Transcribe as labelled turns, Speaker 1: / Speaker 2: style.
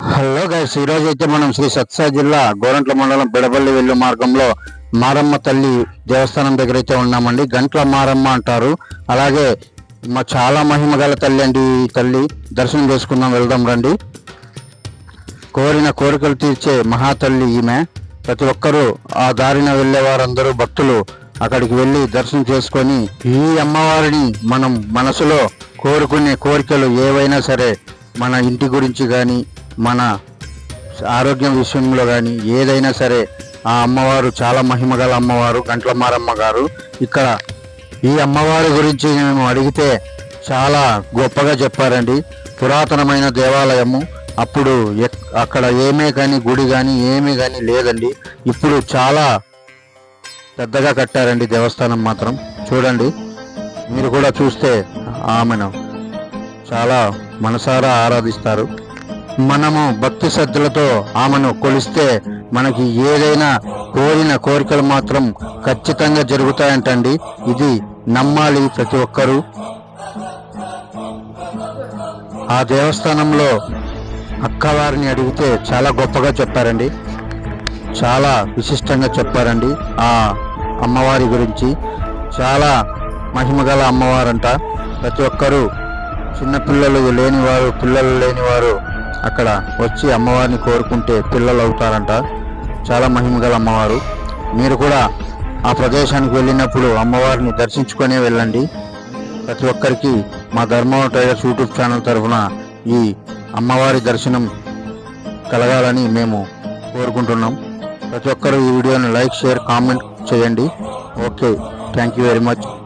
Speaker 1: Hello guys ఈ రోజు అయితే మనం శ్రీ సత్సా జిల్లా గోరంట్ల మండలం బిడపల్లి వెళ్ళు మార్గంలో మారమ్మ తల్లి దేవస్థానం దగ్గర అయితే ఉన్నామండి. గంట్ల మారమ్మ అంటారు. అలాగే మా చాలా మహిమ గల తల్లి అండి ఈ తల్లి. దర్శనం చేసుకుందాం వెళ్దాం రండి. కోరిన కోరికలు తీర్చే మహాతల్లి ఈమె. ప్రతి ఒక్కరూ ఆ దారిన వెళ్ళే వారందరూ భక్తులు అక్కడికి వెళ్ళి దర్శనం చేసుకొని ఈ అమ్మవారిని మనం మనసులో కోరుకునే కోరికలు ఏవైనా సరే మన ఇంటి గురించి కానీ మన ఆరోగ్యం విషయంలో కానీ ఏదైనా సరే ఆ అమ్మవారు చాలా మహిమగల అమ్మవారు గంట్లమారమ్మ గారు. ఇక్కడ ఈ అమ్మవారి గురించి మేము అడిగితే చాలా గొప్పగా చెప్పారండి. పురాతనమైన దేవాలయము. అప్పుడు అక్కడ ఏమే కానీ గుడి కానీ ఏమీ కానీ లేదండి. ఇప్పుడు చాలా పెద్దగా కట్టారండి దేవస్థానం మాత్రం. చూడండి. మీరు కూడా చూస్తే ఆమెను చాలా మనసారా ఆరాధిస్తారు. మనము భక్తి శ్రద్ధలతో ఆమెను కొలిస్తే మనకి ఏదైనా కోరిన కోరికలు మాత్రం ఖచ్చితంగా జరుగుతాయంటండి. ఇది నమ్మాలి ప్రతి ఒక్కరూ. ఆ దేవస్థానంలో అక్కవారిని అడిగితే చాలా గొప్పగా చెప్పారండి. చాలా విశిష్టంగా చెప్పారండి ఆ అమ్మవారి గురించి. చాలా మహిమగల అమ్మవారంట. ప్రతి ఒక్కరూ చిన్నపిల్లలు లేనివారు పిల్లలు లేనివారు అక్కడ వచ్చి అమ్మవారిని కోరుకుంటే పిల్లలు అవుతారంట చాలా మహిమ గల అమ్మవారు. మీరు కూడా ఆ ప్రదేశానికి వెళ్ళినప్పుడు అమ్మవారిని దర్శించుకునే వెళ్ళండి. ప్రతి ఒక్కరికి మా ధర్మవరం టైగర్స్ యూట్యూబ్ ఛానల్ తరఫున ఈ అమ్మవారి దర్శనం కలగాలని మేము కోరుకుంటున్నాం. ప్రతి ఒక్కరూ ఈ వీడియోని లైక్ షేర్ కామెంట్ చేయండి. Okay. Thank you very much.